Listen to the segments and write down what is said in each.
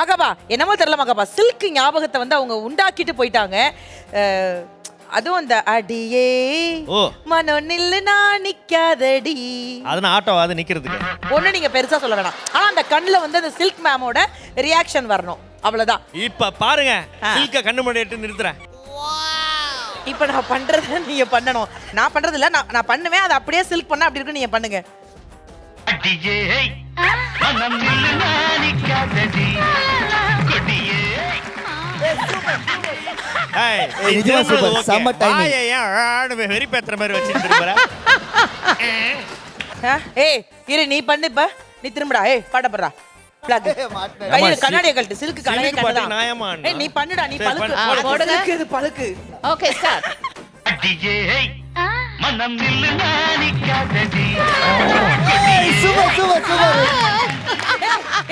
மகாபா என்னமோ தெரியல மகாபா சில்க் ஞாபகத்தை வந்து அவங்க உண்டாக்கிட்டு போயிட்டாங்க. அதுவும் அந்த அடியே ஓ. மனம் நில்லு நான் நிக்காதடி. அதனால ஆட்டோ அது நிக்கிறதுக்கு? ஒண்ணு நீங்க பெருசா சொல்ல வேணாம். ஆனா அந்த கண்ணுல வந்து அந்த சில்க் மேமோட ரியாக்ஷன் வரணும். அவ்வளவுதான். இப்ப பாருங்க. சில்க கண்ணு முன்னாடி எடுத்து நிறுத்துறேன். இப்ப நான் பண்றத நீங்க பண்ணணும். நான் பண்றது இல்ல நான் நான் பண்ணுவேன். அதை அப்படியே சில்க் பண்ணா அப்படி இருக்கு நீங்க பண்ணுங்க. அடியே. வெறி பேத்துற மாதிரி வச்சுட்டு இருக்கிற ஆ, ஏய் இரு நீ பண்ணு இப்ப. நீ திரும்புடா. ஏய் பாடப்படுறா பிளாக் மாட்டினேன். கையில ஆமா, கண்ணாடியை கழட்டு. நீ பண்ணுடா. நீ பழுக்கு. இது பழுக்கு. ஓகே ஸ்டார்ட் அடியே மனம் நில்லு நாணிக்காதடி. சூப்பர் சூப்பர் சூப்பர்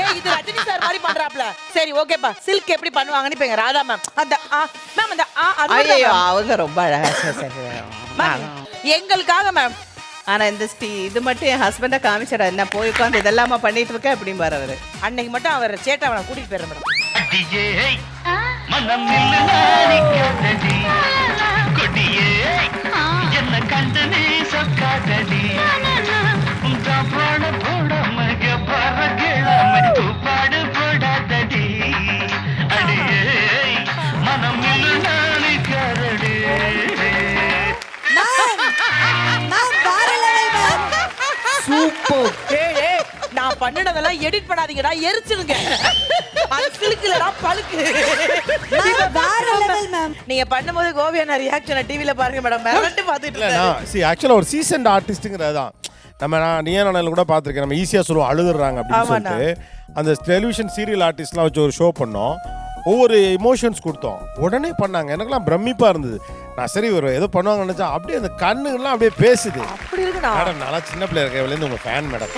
ஏய் இது ரஜினி சார் மாதிரி பண்றாப்ல சரி ஓகேப்பா. சில்க் எப்படி பண்ணுவாங்கன்னு இப்ப எங்க ராதா மேம் அந்த ஆ மேம் அந்த ஆ அது ஐயோ அவங்க ரொம்ப எங்களுக்காக மேம் ஆனா இந்த ஸ்டீ இது மட்டும் என் ஹஸ்பண்ட காமிச்சிடா என்ன போய் உட்காந்து இதெல்லாமா பண்ணிட்டு இருக்க? அப்படிம்பாரு அவரு. அன்னைக்கு மட்டும் அவர் சேட்டை அவனை கூட்டிட்டு போயிடுறேன் மேடம் அடியே மனம் நில்லு நாணிக்காதடி கொடியே என்ன கண்டு நீ சொக்காதடி ஏய் நான் பண்ணினதெல்லாம் எடிட் பண்ணாதீங்கடா எரிச்சிருங்க. அது பழுக்கு. வேற லெவல் மேம் நீங்க பண்ணும்போது கோவியான ரியாக்ஷனை டிவில பாருங்க மேடம் இல்ல இருக்காரு. நான் சி ஆக்சுவலாக ஒரு சீசன்ட் ஆர்டிஸ்ட்டுங்கிறது தான் நம்ம நான் நீயா நானில் கூட பார்த்துருக்கேன். நம்ம ஈஸியாக சொல்லுவோம் அழுதுறாங்க அப்படின்னு. சொல்லிட்டு. அந்த டெலிவிஷன் சீரியல் ஆர்டிஸ்ட்லாம் வச்சு ஒரு ஷோ பண்ணோம். ஒவ்வொரு எமோஷன்ஸ் கொடுத்தோம். உடனே பண்ணாங்க. எனக்கெல்லாம் பிரமிப்பாக இருந்தது. நான் சரி ஒரு ஏதோ பண்ணுவாங்கன்னு நினச்சா அப்படியே அந்த கண்ணுங்கள்லாம் அப்படியே பேசுது. அப்படி இருக்குண்ணா மேடம் நல்லா சின்ன பிள்ளை இருக்கவிலேருந்து உங்கள் ஃபேன் மேடம்.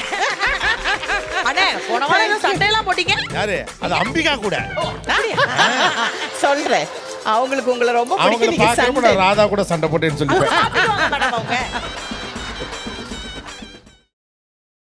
அண்ணே போன வாரம் ஏதோ சண்டையெல்லாம் போட்டீங்க. யாரு? அது அம்பிகா கூட. சொல்றேன். அவங்களுக்கு உங்களை ரொம்ப அவங்கள பார்க்குறப்ப நான் ராதா கூட சண்டை போட்டேன்னு அவங்க?